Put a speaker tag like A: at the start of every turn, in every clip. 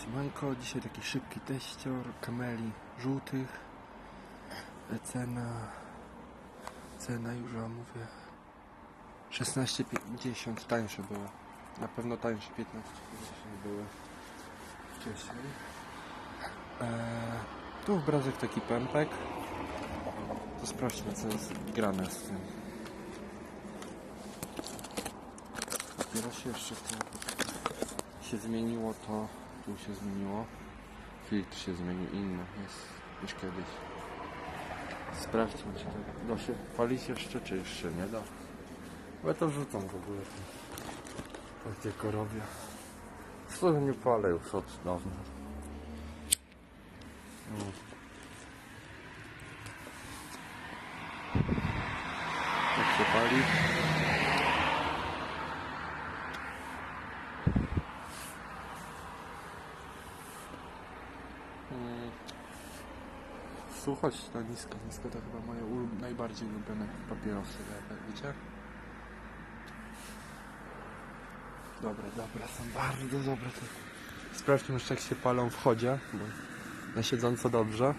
A: Siemanko, dzisiaj taki szybki teścior kameli żółtych. Cena, cena już wam mówię, 16,50 tańsze było. Na pewno tańsze 15,50 były wcześniej. E, tu obrazek taki pępek. To sprawdźmy co jest grane z tym. Dopiero się jeszcze to się zmieniło to, tu się zmieniło. Filtr się zmienił inny jest niż kiedyś. Sprawdźmy czy to da się palić jeszcze czy jeszcze nie da. Bo ja to wrzucam w ogóle. Takie korowie. Co nie palę już od dawna. Jak się pali? Słuchać ta niska, niska to chyba moje ulub- najbardziej ulubione papierosy, jak wiecie? Dobre, dobre, są bardzo dobre. Sprawdźmy jeszcze jak się palą w chodzie, bo na siedząco dobrze.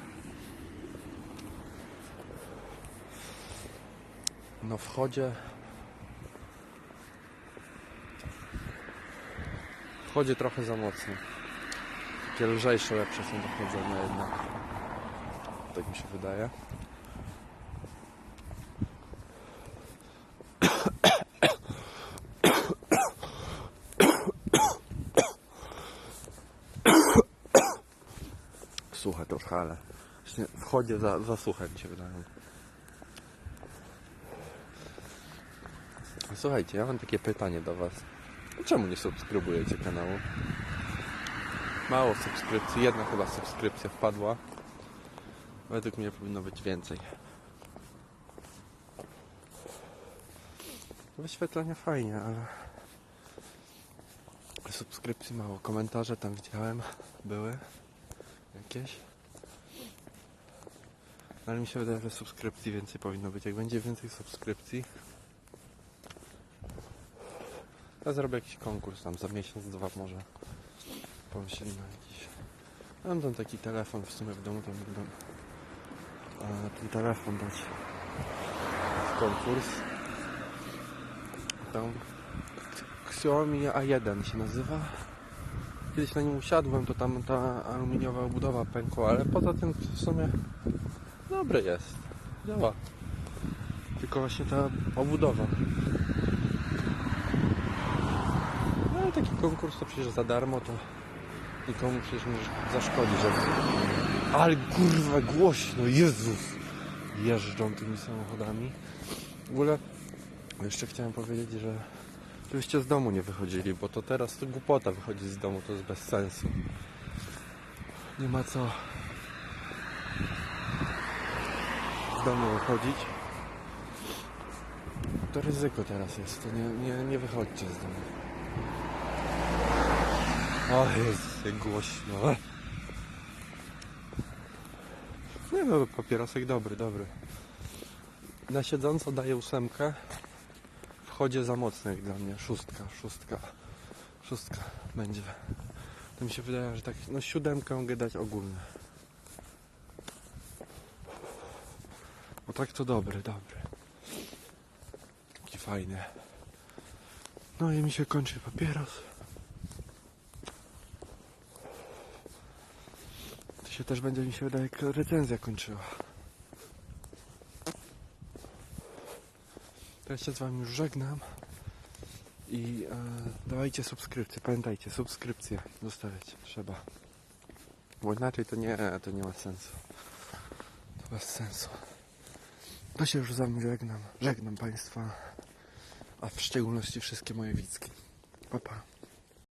A: No w chodzie... W chodzie trochę za mocno. Takie lżejsze, lepsze są do chodzenia jednak. Tak mi się wydaje. Suche trochę, ale właśnie w chodzie za, za suche mi się wydaje. Słuchajcie, ja mam takie pytanie do Was. Czemu nie subskrybujecie kanału? Mało subskrypcji, jedna chyba subskrypcja wpadła. Według mnie powinno być więcej. Wyświetlenia fajnie, ale subskrypcji mało. Komentarze tam widziałem, były jakieś. Ale mi się wydaje, że subskrypcji więcej powinno być. Jak będzie więcej subskrypcji, ja zrobię jakiś konkurs tam za miesiąc, dwa może. Pomyślimy jakiś. Mam tam taki telefon w sumie w domu, e, ten telefon dać w konkurs. Tam Xiaomi A1 się nazywa. Kiedyś na nim usiadłem, to tam ta aluminiowa obudowa pękła, ale poza tym w sumie dobry jest. Działa. Tylko właśnie ta obudowa. No taki konkurs to przecież za darmo, to nikomu przecież nie zaszkodzi, że... Ale kurwa głośno, Jezus! Jeżdżą tymi samochodami. W ogóle jeszcze chciałem powiedzieć, że żebyście z domu nie wychodzili, bo to teraz to głupota wychodzić z domu, to jest bez sensu. Nie ma co z domu wychodzić. To ryzyko teraz jest, to nie, nie, nie wychodźcie z domu. O jak głośno. Nie no, papierosek dobry, dobry. Na siedząco daję ósemkę. W chodzie za mocno jak dla mnie. Szóstka, szóstka. Szóstka będzie. To mi się wydaje, że tak, no siódemkę mogę dać ogólnie. Bo tak to dobry, dobry. Taki fajny. No i mi się kończy papieros. To się też będzie mi się wydaje jak recenzja kończyła. To ja się z wami już żegnam. I e, dawajcie subskrypcję. Pamiętajcie, subskrypcję zostawiać trzeba. Bo inaczej to nie, to nie ma sensu. To bez sensu. To się już z wami żegnam. Żegnam państwa. A w szczególności wszystkie moje widzki. Pa pa.